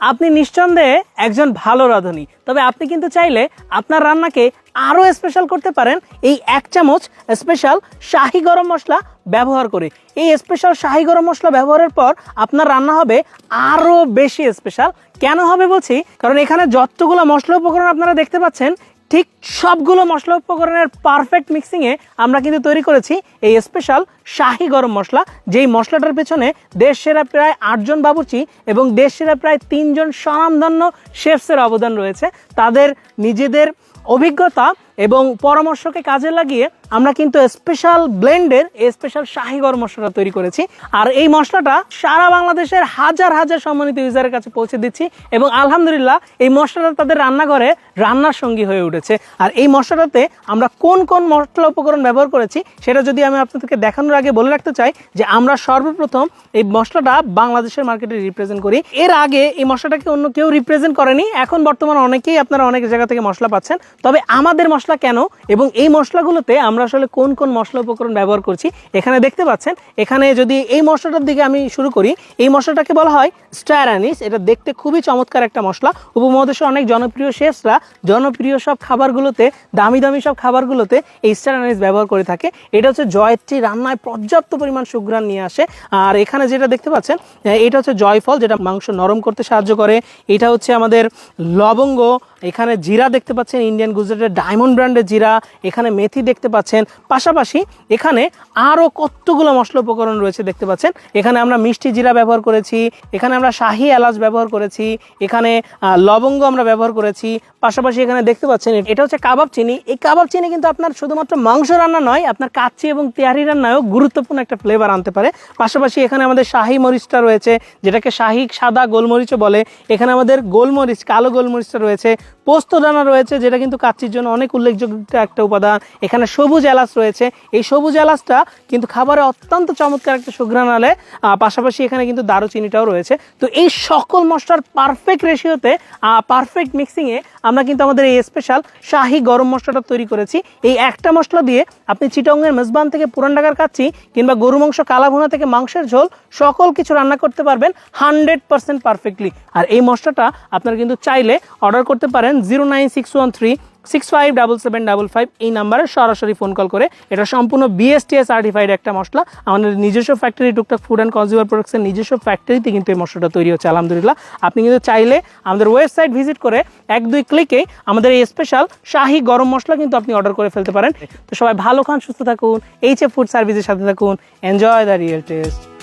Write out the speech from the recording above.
আপনি নিঃসন্দেহে একজন ভালো রাঁধুনি। তবে আপনি কিন্তু চাইলে আপনার রান্নাকে আরও স্পেশাল করতে পারেন। এই এক চামচ স্পেশাল শাহি গরম মশলা ব্যবহার করে। এই স্পেশাল শাহি গরম মশলা ব্যবহারের পর আপনার রান্না হবে আরও বেশি স্পেশাল কেন হবে বলছি? কারণ এখানে যতগুলো মশলা উপকরণ আপনারা দেখতে পাচ্ছেন ঠিক সবগুলো মশলা উপকরণের পারফেক্ট মিক্সিংয়ে আমরা কিন্তু তৈরি করেছি এই স্পেশাল শাহি গরম মশলা, যেই মশলাটার পেছনে দেশ সেরা প্রায় আটজন বাবুচি এবং দেশ সেরা প্রায় তিনজন স্বনামধন্য শেফসের অবদান রয়েছে। তাদের নিজেদের অভিজ্ঞতা এবং পরামর্শকে কাজে লাগিয়ে আমরা কিন্তু স্পেশাল ব্লেন্ডের স্পেশাল শাহি গরম মশলাটা তৈরি করেছি। আর এই মশলাটা সারা বাংলাদেশের হাজার হাজার সম্মানিত ইউজারের কাছে পৌঁছে দিচ্ছি এবং আলহামদুলিল্লাহ এই মশলাটা তাদের রান্নাঘরে রান্নার সঙ্গী হয়ে উঠেছে। আর এই মশলাটাতে আমরা কোন কোন মশলা উপকরণ ব্যবহার করেছি সেটা যদি আমি আপনাদেরকে দেখানোর আগে বলে রাখতে চাই যে আমরা সর্বপ্রথম এই মশলাটা বাংলাদেশের মার্কেটে রিপ্রেজেন্ট করি। এর আগে এই মশলাটাকে অন্য কেউ রিপ্রেজেন্ট করেনি। এখন বর্তমানে অনেকেই আপনারা অনেক জায়গা থেকে মশলা পাচ্ছেন। তবে আমাদের মশলা কেন? এবং এই মশলাগুলোতে আমরা আসলে কোন কোন মশলা উপকরণ ব্যবহার করছি, এখানে দেখতে পাচ্ছেন, এখানে যদি এই মশলাটার দিকে আমি শুরু করি, এই মশলাটাকে বলা হয় স্টার অ্যানিস এটা দেখতে খুবই চমৎকার একটা মশলা। উপমহাদেশের অনেক জনপ্রিয় শেফসরা জনপ্রিয় সব খাবারগুলোতে, দামি দামি সব খাবারগুলোতে এই স্টার অ্যানিস ব্যবহার করে থাকে। এটা হচ্ছে জয়ত্রী, রান্নায় পর্যাপ্ত পরিমাণ সুঘ্রাণ নিয়ে আসে। আর এখানে যেটা দেখতে পাচ্ছেন এটা হচ্ছে জয়ফল, যেটা মাংস নরম করতে সাহায্য করে। এটা হচ্ছে আমাদের লবঙ্গ, এখানে জিরা দেখতে পাচ্ছেন, ইন্ডিয়ান গুজরাটের ডায়মন্ড ব্র্যান্ডের জিরা, এখানে মেথি দেখতে পাচ্ছেন। পাশাপাশি এখানে আরও কতগুলো মশলা উপকরণ রয়েছে দেখতে পাচ্ছেন। এখানে আমরা মিষ্টি জিরা ব্যবহার করেছি, এখানে আমরা শাহি এলাচ ব্যবহার করেছি, এখানে লবঙ্গ আমরা ব্যবহার করেছি। পাশাপাশি এখানে দেখতে পাচ্ছেন, এটা হচ্ছে কাবাব চিনি। এই কাবাব চিনি কিন্তু আপনার শুধুমাত্র মাংস রান্না নয়, আপনার কাচ্চি এবং তেহারি রান্নায়ও গুরুত্বপূর্ণ একটা ফ্লেভার আনতে পারে। পাশাপাশি এখানে আমাদের শাহি মরিচটা রয়েছে, যেটাকে শাহি সাদা গোলমরিচও বলে। এখানে আমাদের গোলমরিচ, কালো গোলমরিচটা রয়েছে। পোস্ত দানা রয়েছে যেটা কিন্তু কাচ্চির জন্য অনেক উল্লেখযোগ্য একটা উপাদান। এখানে সবুজ এলাচ রয়েছে। এই সবুজ এলাচটা কিন্তু খাবারে অত্যন্ত চমৎকার একটা সুঘ্রাণ আহ, পাশাপাশি এখানে কিন্তু দারুচিনিটাও রয়েছে। তো এই সকল মশলার পারফেক্ট রেশিওতে পারফেক্ট মিক্সিংয়ে আমরা কিন্তু আমাদের এই স্পেশাল শাহি গরম মশলাটা তৈরি করেছি। এই একটা মশলা দিয়ে আপনি চিটংয়ের মেজবান থেকে পুরান ঢাকার কাচ্ছি কিংবা গরু মাংস কালাভুনা থেকে মাংসের ঝোল সকল কিছু রান্না করতে পারবেন হান্ড্রেড পারফেক্টলি আর এই মশলাটা আপনারা কিন্তু চাইলে অর্ডার করতে পারেন zero nine six one three six five double seven double five এই নাম্বারে সরাসরি ফোন কল করে এটা সম্পূর্ণ বিএসটিএ সার্টিফাইড একটা মশলা। আমাদের নিজস্ব ফ্যাক্টরি টুকটাক ফুড অ্যান্ড কনজিউমার প্রোডাক্টসের নিজস্ব ফ্যাক্টরিতে কিন্তু এই মশলাটা তৈরি হচ্ছে, আলহামদুলিল্লাহ। আপনি কিন্তু চাইলে আমাদের ওয়েবসাইট ভিজিট করে এক দুই ক্লিকে আমাদের এই স্পেশাল শাহি গরম মশলা কিন্তু আপনি অর্ডার করে ফেলতে পারেন। তো সবাই ভালো খান, সুস্থ থাকুন এইচ এফ ফুড সার্ভিসের সাথে থাকুন এনজয় দ্য রিয়েল টেস্ট